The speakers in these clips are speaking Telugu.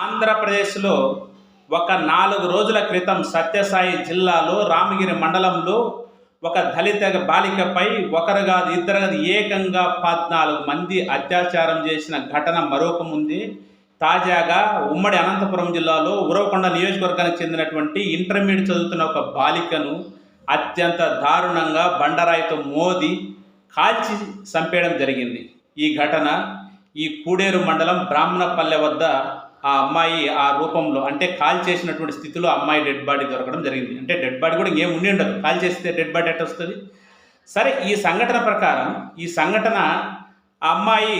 ఆంధ్రప్రదేశ్లో ఒక నాలుగు రోజుల క్రితం సత్యసాయి జిల్లాలో రామగిరి మండలంలో ఒక దళిత బాలికపై ఒకరు కాదు ఇద్దరు కాదు ఏకంగా పద్నాలుగు మంది అత్యాచారం చేసిన ఘటన మరొక తాజాగా ఉమ్మడి అనంతపురం జిల్లాలో ఉరవకొండ నియోజకవర్గానికి చెందినటువంటి ఇంటర్మీడియట్ చదువుతున్న ఒక బాలికను అత్యంత దారుణంగా బండరాయితో మోది కాల్చి చంపేయడం జరిగింది. ఈ ఘటన ఈ కూడేరు మండలం బ్రాహ్మణపల్లె వద్ద ఆ అమ్మాయి ఆ రూపంలో అంటే కాల్ చేసినటువంటి స్థితిలో అమ్మాయి డెడ్ బాడీ దొరకడం జరిగింది. అంటే డెడ్ బాడీ కూడా ఏం ఉండి ఉండదు. కాల్ చేస్తే డెడ్ బాడీ ఎట్ట వస్తుంది? సరే ఈ సంఘటన ప్రకారం ఈ సంఘటన ఆ అమ్మాయి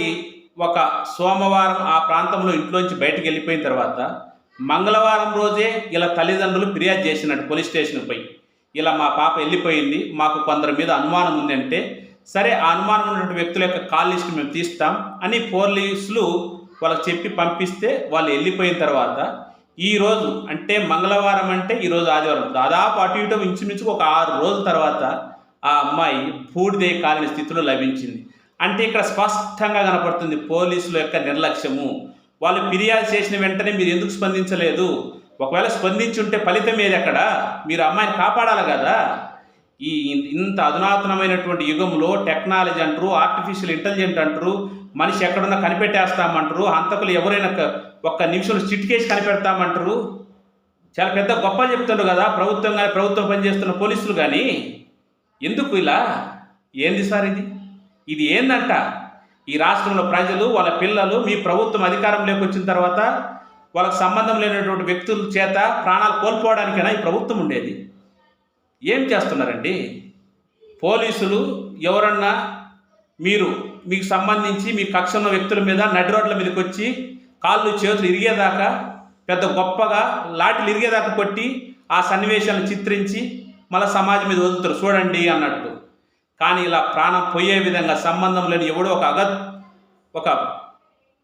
ఒక సోమవారం ఆ ప్రాంతంలో ఇంట్లోంచి బయటకు వెళ్ళిపోయిన తర్వాత మంగళవారం రోజే ఇలా తల్లిదండ్రులు ఫిర్యాదు చేసినట్టు పోలీస్ స్టేషన్కి పోయి ఇలా మా పాప వెళ్ళిపోయింది మాకు కొందరి మీద అనుమానం ఉందంటే సరే ఆ అనుమానం ఉన్నటువంటి వ్యక్తుల యొక్క కాల్ లిస్ట్ మేము తీస్తాం అని పోలీసులు వాళ్ళకి చెప్పి పంపిస్తే వాళ్ళు వెళ్ళిపోయిన తర్వాత ఈ రోజు అంటే మంగళవారం అంటే ఈరోజు ఆదివారం. దాదాపు అటు ఇటు ఇంచుమించు ఒక ఆరు రోజుల తర్వాత ఆ అమ్మాయి పూడిదే కాలిన స్థితిలో లభించింది. అంటే ఇక్కడ స్పష్టంగా కనపడుతుంది పోలీసుల యొక్క నిర్లక్ష్యము. వాళ్ళు ఫిర్యాదు చేసిన వెంటనే మీరు ఎందుకు స్పందించలేదు? ఒకవేళ స్పందించి ఉంటే ఫలితం ఏది అక్కడ? మీరు అమ్మాయిని కాపాడాలి కదా? ఈ ఇంత అధునాతనమైనటువంటి యుగంలో టెక్నాలజీ అంటారు ఆర్టిఫిషియల్ ఇంటెలిజెంట్ అంటారు మనిషి ఎక్కడున్నా కనిపెట్టేస్తామంటారు. హంతకులు ఎవరైనా ఒక్క నిమిషంలో చిటికేసి కనిపెడతామంటారు. చాలా పెద్ద గొప్ప చెప్తుండ్రు కదా ప్రభుత్వం కానీ ప్రభుత్వం పనిచేస్తున్న పోలీసులు కానీ ఎందుకు ఇలా? ఏంది సార్ ఇది? ఇది ఏందంట? ఈ రాష్ట్రంలో ప్రజలు వాళ్ళ పిల్లలు మీ ప్రభుత్వం అధికారంలోకి వచ్చిన తర్వాత వాళ్ళకి సంబంధం లేనటువంటి వ్యక్తుల చేత ప్రాణాలు కోల్పోవడానికైనా ఈ ప్రభుత్వం ఉండేది? ఏం చేస్తున్నారండి? పోలీసులు ఎవరన్నా మీరు మీకు సంబంధించి మీ కక్ష ఉన్న వ్యక్తుల మీద నడి రోడ్ల మీదకి వచ్చి కాళ్ళు చేతులు ఇరిగేదాకా పెద్ద గొప్పగా లాటిలు ఇరిగేదాకా కొట్టి ఆ సన్నివేశాలను చిత్రించి మళ్ళీ సమాజం మీద వదులుతారు. చూడండి అన్నట్టు. కానీ ఇలా ప్రాణం పోయే విధంగా సంబంధం లేని ఎవడో ఒక అగత్ ఒక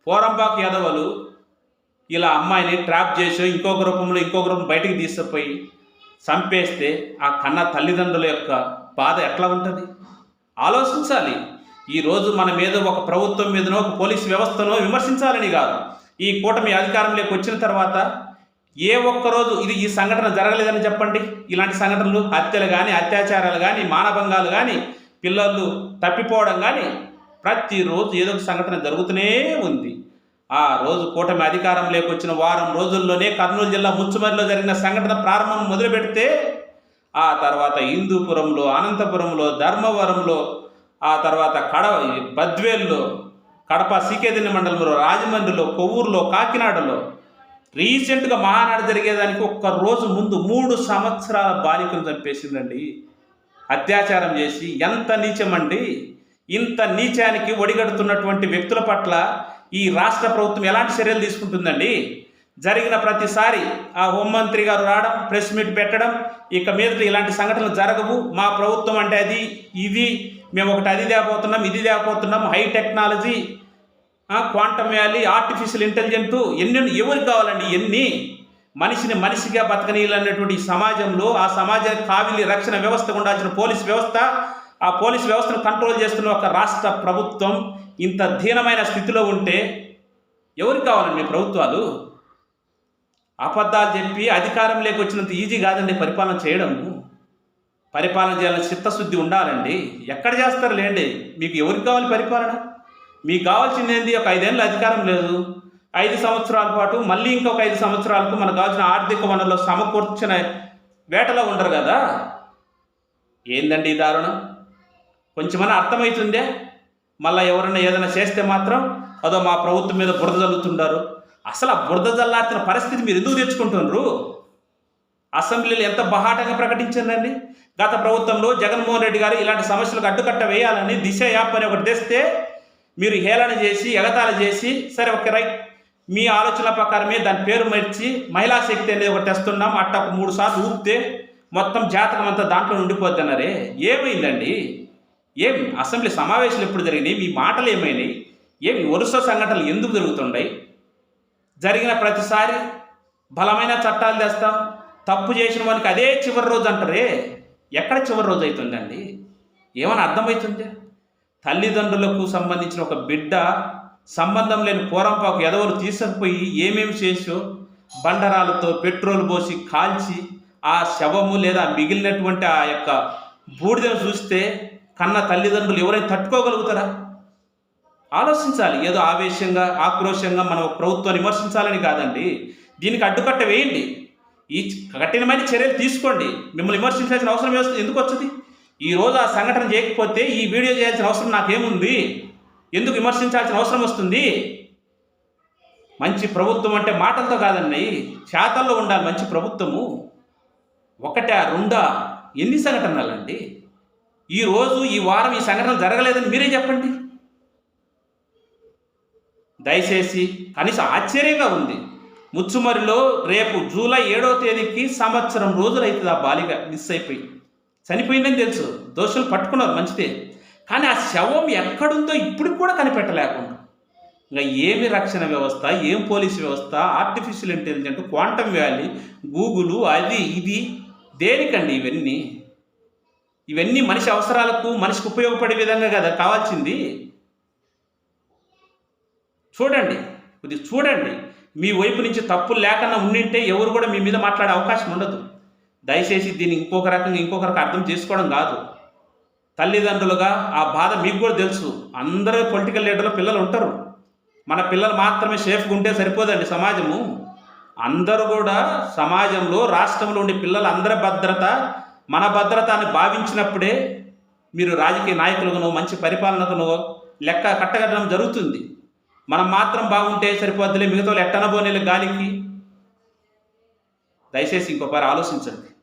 పోరంపాకు యాదవులు ఇలా అమ్మాయిని ట్రాప్ చేసి ఇంకొక రూపంలో ఇంకొక రూపం బయటికి తీసుకుపోయి చంపేస్తే ఆ కన్న తల్లిదండ్రుల యొక్క బాధ ఎట్లా ఉంటుంది? ఆలోచించాలి. ఈరోజు మన మీద ఒక ప్రభుత్వం మీదనో ఒక పోలీస్ వ్యవస్థనో విమర్శించాలని కాదు. ఈ కూటమి అధికారంలోకి వచ్చిన తర్వాత ఏ ఒక్క రోజు ఇది ఈ సంఘటన జరగలేదని చెప్పండి. ఇలాంటి సంఘటనలు హత్యలు కానీ అత్యాచారాలు కానీ మానభంగాలు కానీ పిల్లలు తప్పిపోవడం కానీ ప్రతిరోజు ఏదో ఒక సంఘటన జరుగుతూనే ఉంది. ఆ రోజు కూటమి అధికారం లేకొచ్చిన వారం రోజుల్లోనే కర్నూలు జిల్లా ముచ్చుమరిలో జరిగిన సంఘటన ప్రారంభం మొదలు పెడితే ఆ తర్వాత హిందూపురంలో అనంతపురంలో ధర్మవరంలో ఆ తర్వాత కడ బద్వేల్లో కడప సీకేదిల్లి మండలంలో రాజమండ్రిలో కొవ్వూరులో కాకినాడలో రీసెంట్గా మహానాడు జరిగేదానికి ఒక్క రోజు ముందు మూడు సంవత్సరాల బాలికను చంపేసిందండి. అత్యాచారం చేసి ఎంత నీచమండి ఇంత నీచానికి ఒడిగడుతున్నటువంటి వ్యక్తుల పట్ల ఈ రాష్ట్ర ప్రభుత్వం ఎలాంటి చర్యలు తీసుకుంటుందండి? జరిగిన ప్రతిసారి ఆ హోంమంత్రి గారు రావడం ప్రెస్ మీట్ పెట్టడం ఇక మీద ఇలాంటి సంఘటనలు జరగవు. మా ప్రభుత్వం అంటే అది ఇది మేము ఒకటి అది తేపోతున్నాం ఇది తేపోతున్నాం high technology quantum valley artificial intelligent ఎన్ని ఎవరికి కావాలండి ఎన్ని? మనిషిని మనిషిగా బతకనీయాలనేటువంటి సమాజంలో ఆ సమాజ కావిలి రక్షణ వ్యవస్థ ఉండాల్సిన పోలీస్ వ్యవస్థ ఆ పోలీస్ వ్యవస్థను కంట్రోల్ చేస్తున్న ఒక రాష్ట్ర ప్రభుత్వం ఇంత దీనమైన స్థితిలో ఉంటే ఎవరికి కావాలండి ప్రభుత్వాలు? అబద్ధాలు చెప్పి అధికారం లేకొచ్చినంత ఈజీ కాదండి పరిపాలన చేయడము. పరిపాలన చేయాలని చిత్తశుద్ధి ఉండాలండి. ఎక్కడ చేస్తారు లేండి మీకు ఎవరికి కావాలి పరిపాలన? మీకు కావాల్సింది ఏంది? ఒక ఐదేళ్ళు అధికారం లేదు. ఐదు సంవత్సరాల పాటు మళ్ళీ ఇంకొక ఐదు సంవత్సరాలకు మనకు కావాల్సిన ఆర్థిక వనరులు సమకూర్చిన వేటలో ఉండరు కదా? ఏందండి ఈ దారుణం? కొంచెమన్నా అర్థమవుతుందే? మళ్ళీ ఎవరైనా ఏదైనా చేస్తే మాత్రం అదో మా ప్రభుత్వం మీద బురద జల్లుతుంటారు. అసలు ఆ బురద జల్లార్చిన పరిస్థితి మీరు ఎందుకు తెచ్చుకుంటున్నారు అసెంబ్లీలో ఎంత బహాటంగా ప్రకటించిందండి గత ప్రభుత్వంలో జగన్మోహన్ రెడ్డి గారు ఇలాంటి సమస్యలకు అడ్డుకట్ట వేయాలని దిశ యాప్ అని ఒకటి తెస్తే మీరు హేళన చేసి ఎగతాళి చేసి సరే ఒక రైట్. మీ ఆలోచన ప్రకారమే దాని పేరు మర్చి మహిళా శక్తి అనేది ఒకటి తెస్తున్నాం. అట్ట ఒక మూడు సార్లు ఊపితే మొత్తం జాతకం అంతా దాంట్లో ఉండిపోద్ది అన్నారే. ఏమైందండి? ఏం అసెంబ్లీ సమావేశాలు ఎప్పుడు జరిగినాయి? మీ మాటలు ఏమైనాయి? ఏమి? వరుస సంఘటనలు ఎందుకు జరుగుతున్నాయి జరిగిన ప్రతిసారి బలమైన చట్టాలు తెస్తాం. తప్పు చేసిన వానికి అదే చివరి రోజు అంటారే? ఎక్కడ చివరి రోజు అవుతుందండి ఏమైనా అర్థమవుతుందా? తల్లిదండ్రులకు సంబంధించిన ఒక బిడ్డ సంబంధం లేని పోరంపాకు ఎదవరు తీసుకుపోయి ఏమేమి చేసో బండరాలతో పెట్రోల్ పోసి కాల్చి ఆ శవము లేదా మిగిలినటువంటి ఆ యొక్క బూడిదను చూస్తే కన్న తల్లిదండ్రులు ఎవరైనా తట్టుకోగలుగుతారా? ఆలోచించాలి. ఏదో ఆవేశంగా ఆక్రోశంగా మనం ప్రభుత్వాన్ని విమర్శించాలని కాదండి. దీనికి అడ్డుకట్ట వేయండి. ఈ కఠినమైన చర్యలు తీసుకోండి. మిమ్మల్ని విమర్శించాల్సిన అవసరం వస్తుంది? ఎందుకు వచ్చింది ఈ రోజు ఆ సంఘటన చేయకపోతే ఈ వీడియో చేయాల్సిన అవసరం నాకేముంది? ఎందుకు విమర్శించాల్సిన అవసరం వస్తుంది? మంచి ప్రభుత్వం అంటే మాటలతో కాదండి చేతల్లో ఉండాలి మంచి ప్రభుత్వము. ఒకటా రెండా ఎన్ని సంఘటనలండి? ఈరోజు ఈ వారం ఈ సంఘటన జరగలేదని మీరే చెప్పండి. దయచేసి కనీసం ఆశ్చర్యంగా ఉంది. ముచ్చుమరిలో రేపు జూలై ఏడవ తేదీకి సంవత్సరం రోజులైతుంది ఆ బాలిక మిస్ అయిపోయి. చనిపోయిందని తెలుసు. దోషులు పట్టుకున్నారు మంచిదే. కానీ ఆ శవం ఎక్కడుందో ఇప్పుడు కూడా కనిపెట్టలేకుండా. ఇంకా ఏమి రక్షణ వ్యవస్థ ఏం పోలీసు వ్యవస్థ artificial intelligent quantum valley Google అది ఇది దేనికండి ఇవన్నీ? ఇవన్నీ మనిషి అవసరాలకు మనిషికి ఉపయోగపడే విధంగా కదా కావాల్సింది? చూడండి. కొద్దిగా చూడండి. మీ వైపు నుంచి తప్పులు లేకుండా ఉండింటే ఎవరు కూడా మీ మీద మాట్లాడే అవకాశం ఉండదు. దయచేసి దీన్ని ఇంకొక రకంగా ఇంకొకరికి అర్థం చేసుకోవడం కాదు. తల్లిదండ్రులుగా ఆ బాధ మీకు కూడా తెలుసు. అందరూ పొలిటికల్ లీడర్లు పిల్లలు ఉంటారు. మన పిల్లలు మాత్రమే సేఫ్గా ఉంటే సరిపోదండి సమాజము. అందరూ కూడా సమాజంలో రాష్ట్రంలో ఉండే పిల్లలు అందరి భద్రత మన భద్రత అని భావించినప్పుడే మీరు రాజకీయ నాయకులకునో మంచి పరిపాలనకునో లెక్క కట్టగట్టడం జరుగుతుంది. మనం మాత్రం బాగుంటే సరిపోద్దులే మిగతా వాళ్ళు ఎట్టనబోనేలు గాలికి. దయచేసి ఇంకొకరు ఆలోచించండి.